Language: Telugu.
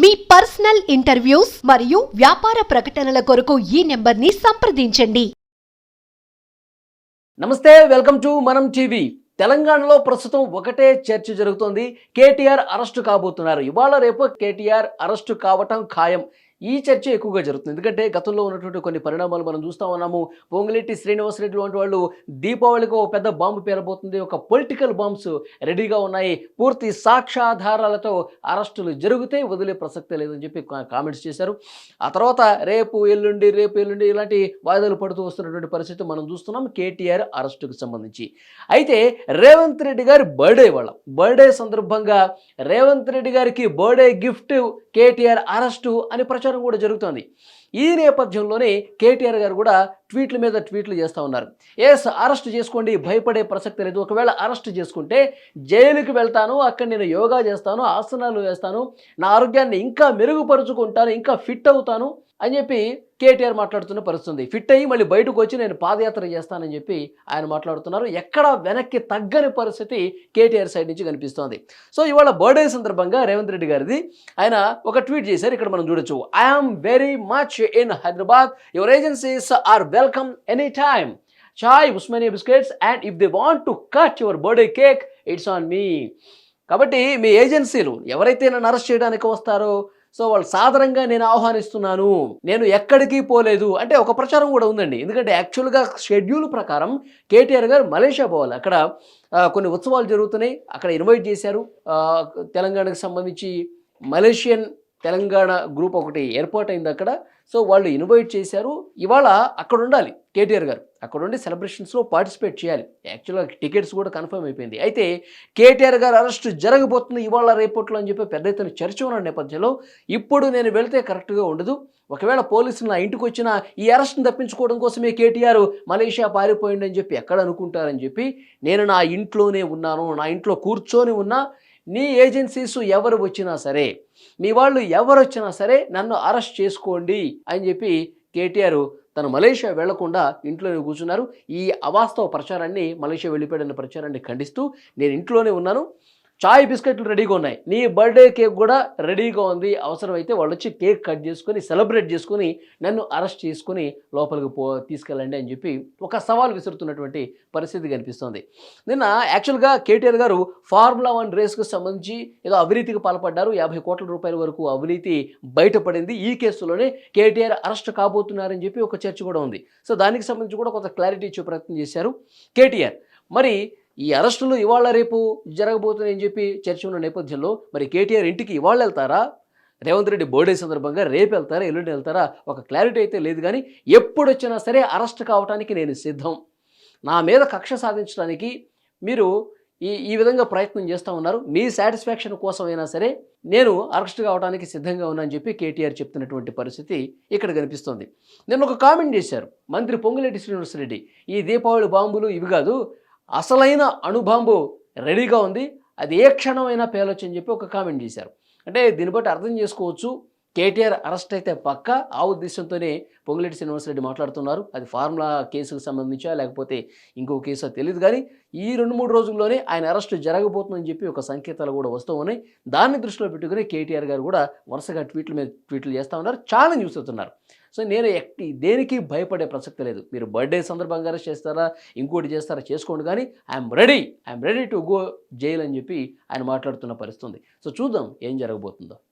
మీ పర్సనల్ ఇంటర్వ్యూస్ మరియు వ్యాపార ప్రకటనల కొరకు ఈ నెంబర్ని సంప్రదించండి. నమస్తే వెల్కమ్ టు మనం టీవీ. తెలంగాణలో ప్రస్తుతం ఒకటే చర్చ జరుగుతోంది. కేటీఆర్ అరెస్టు కాబోతున్నారు. ఇవాళ రేపు కేటీఆర్ అరెస్టు కావటం ఖాయం. ఈ చర్చ ఎక్కువగా జరుగుతుంది. ఎందుకంటే గతంలో ఉన్నటువంటి కొన్ని పరిణామాలు మనం చూస్తూ ఉన్నాము. ఒంగలిటి శ్రీనివాస్ రెడ్డి వంటి వాళ్ళు దీపావళికి ఒక పెద్ద బాంబు పేరబోతుంది. ఒక పొలిటికల్ బాంబ్స్ రెడీగా ఉన్నాయి. పూర్తి సాక్ష్యాధారాలతో అరెస్టులు జరిగితే వదిలే ప్రసక్తే లేదని చెప్పి కామెంట్స్ చేశారు. ఆ తర్వాత రేపు ఎల్లుండి రేపు ఎల్లుండి ఇలాంటి వాయిదాలు పడుతూ వస్తున్నటువంటి పరిస్థితి మనం చూస్తున్నాం. కేటీఆర్ అరెస్టుకు సంబంధించి. అయితే రేవంత్ రెడ్డి గారి బర్త్డే వాళ్ళ బర్త్డే సందర్భంగా రేవంత్ రెడ్డి గారికి బర్త్డే గిఫ్ట్ కేటీఆర్ అరెస్టు అని ప్రచారం కూడా జరుగుతోంది. ఈ నేపథ్యంలోనే కేటీఆర్ గారు కూడా ట్వీట్ల మీద ట్వీట్లు చేస్తూ ఉన్నారు. ఎస్ అరెస్ట్ చేసుకోండి భయపడే ప్రసక్తి లేదు. ఒకవేళ అరెస్ట్ చేసుకుంటే జైలుకి వెళ్తాను అక్కడ నేను యోగా చేస్తాను ఆసనాలు వేస్తాను నా ఆరోగ్యాన్ని ఇంకా మెరుగుపరుచుకుంటాను ఇంకా ఫిట్ అవుతాను అని చెప్పి కేటీఆర్ మాట్లాడుతున్న పరిస్థితుంది. ఫిట్ అయ్యి మళ్ళీ బయటకు వచ్చి నేను పాదయాత్ర చేస్తానని చెప్పి ఆయన మాట్లాడుతున్నారు. ఎక్కడ వెనక్కి తగ్గని పరిస్థితి కేటీఆర్ సైడ్ నుంచి కనిపిస్తోంది. సో ఇవాళ బర్త్డే సందర్భంగా రేవంత్ రెడ్డి గారిది ఆయన ఒక ట్వీట్ చేశారు. ఇక్కడ మనం చూడొచ్చు. I'm very much in Hyderabad your agencies are welcome any time chai Osmania biscuits and if they want to cut your birthday cake it's on me కాబట్టి మీ ఏజెన్సీలు ఎవరైతే నన్ను అరెస్ట్ చేయడానికి వస్తారో సో వాళ్ళు సాధారణంగా నేను ఆహ్వానిస్తున్నాను. నేను ఎక్కడికి పోలేదు. అంటే ఒక ప్రచారం కూడా ఉందండి. ఎందుకంటే యాక్చువల్గా షెడ్యూల్ ప్రకారం కేటీఆర్ గారు మలేషియా పోవాలి. అక్కడ కొన్ని ఉత్సవాలు జరుగుతున్నాయి. అక్కడ ఇన్వైట్ చేశారు. తెలంగాణకు సంబంధించి మలేషియన్ తెలంగాణ గ్రూప్ ఒకటి ఏర్పాటు అయింది అక్కడ. సో వాళ్ళు ఇన్వైట్ చేశారు. ఇవాళ అక్కడ ఉండాలి కేటీఆర్ గారు. అక్కడ ఉండి సెలబ్రేషన్స్లో పార్టిసిపేట్ చేయాలి. యాక్చువల్గా టికెట్స్ కూడా కన్ఫర్మ్ అయిపోయింది. అయితే కేటీఆర్ గారు అరెస్ట్ జరగబోతుంది ఇవాళ రేపట్లో అని చెప్పి పెద్ద ఎత్తున చర్చ ఉన్న నేపథ్యంలో ఇప్పుడు నేను వెళ్తే కరెక్ట్గా ఉండదు. ఒకవేళ పోలీసులు నా ఇంటికి వచ్చిన ఈ అరెస్ట్ని తప్పించుకోవడం కోసమే కేటీఆర్ మలేషియా పారిపోయిండని చెప్పి ఎక్కడ అనుకుంటారని చెప్పి నేను నా ఇంట్లోనే ఉన్నాను నా ఇంట్లో కూర్చొని ఉన్నా. నీ ఏజెన్సీస్ ఎవరు వచ్చినా సరే మీ వాళ్ళు ఎవరు వచ్చినా సరే నన్ను అరెస్ట్ చేసుకోండి అని చెప్పి కేటీఆర్ తను మలేషియా వెళ్ళకుండా ఇంట్లోనే కూర్చున్నారు. ఈ అవాస్తవ ప్రచారాన్ని మలేషియా వెళ్ళిపోయిన ప్రచారాన్ని ఖండిస్తూ నేను ఇంట్లోనే ఉన్నాను. చాయ్ బిస్కెట్లు రెడీగా ఉన్నాయి. నీ బర్త్డే కేక్ కూడా రెడీగా ఉంది. అవసరమైతే వాళ్ళు వచ్చి కేక్ కట్ చేసుకొని సెలబ్రేట్ చేసుకుని నన్ను అరెస్ట్ చేసుకుని లోపలికి పో తీసుకెళ్ళండి అని చెప్పి ఒక సవాల్ విసురుతున్నటువంటి పరిస్థితి కనిపిస్తోంది. నిన్న యాక్చువల్గా కేటీఆర్ గారు ఫార్ములా వన్ రేస్కు సంబంధించి ఏదో అవినీతికి పాల్పడ్డారు. యాభై కోట్ల రూపాయల వరకు అవినీతి బయటపడింది. ఈ కేసులోనే కేటీఆర్ అరెస్ట్ కాబోతున్నారని చెప్పి ఒక చర్చ కూడా ఉంది. సో దానికి సంబంధించి కూడా కొంత క్లారిటీ ఇచ్చే ప్రయత్నం చేశారు కేటీఆర్. మరి ఈ అరెస్టులు ఇవాళ రేపు జరగబోతున్నాయని చెప్పి చర్చ ఉన్న నేపథ్యంలో మరి కేటీఆర్ ఇంటికి ఇవాళ వెళ్తారా? రేవంత్ రెడ్డి బర్త్డే సందర్భంగా రేపు వెళ్తారా? ఎల్లుండి వెళ్తారా? ఒక క్లారిటీ అయితే లేదు కానీ ఎప్పుడు వచ్చినా సరే అరెస్ట్ కావడానికి నేను సిద్ధం. నా మీద కక్ష సాధించడానికి మీరు ఈ ఈ విధంగా ప్రయత్నం చేస్తూ ఉన్నారు. మీ సాటిస్ఫాక్షన్ కోసమైనా సరే నేను అరెస్ట్ కావడానికి సిద్ధంగా ఉన్నానని చెప్పి కేటీఆర్ చెప్తున్నటువంటి పరిస్థితి ఇక్కడ కనిపిస్తోంది. నేను ఒక కామెంట్ చేశారు. మంత్రి పొంగులేటి శ్రీనివాసరెడ్డి ఈ దీపావళి బాంబులు ఇవి కాదు అసలైన అణుబాంబు రెడీగా ఉంది. అది ఏ క్షణమైనా పేలొచ్చు అని చెప్పి ఒక కామెంట్ చేశారు. అంటే దీన్ని బట్టి అర్థం చేసుకోవచ్చు. కేటీఆర్ అరెస్ట్ అయితే పక్క. ఆ ఉద్దేశంతోనే పొంగులేటి శ్రీనివాసరెడ్డి మాట్లాడుతున్నారు. అది ఫార్ములా కేసుకు సంబంధించా లేకపోతే ఇంకో కేసో తెలియదు కానీ ఈ రెండు మూడు రోజుల్లోనే ఆయన అరెస్ట్ జరగబోతుందని చెప్పి ఒక సంకేతాలు కూడా వస్తూ ఉన్నాయి. దాన్ని దృష్టిలో పెట్టుకుని కేటీఆర్ గారు కూడా వరుసగా ట్వీట్ల మీద ట్వీట్లు చేస్తూ ఉన్నారు చాలా న్యూస్ అవుతున్నారు. సో నేను ఎక్కి దేనికి భయపడే ప్రసక్తి లేదు. మీరు బర్త్డే సందర్భంగా చేస్తారా ఇంకోటి చేస్తారా చేసుకోండి కానీ I'm ready I'm ready to go jail అని చెప్పి ఆయన మాట్లాడుతున్న పరిస్థితి ఉంది. సో చూద్దాం ఏం జరగబోతుందో.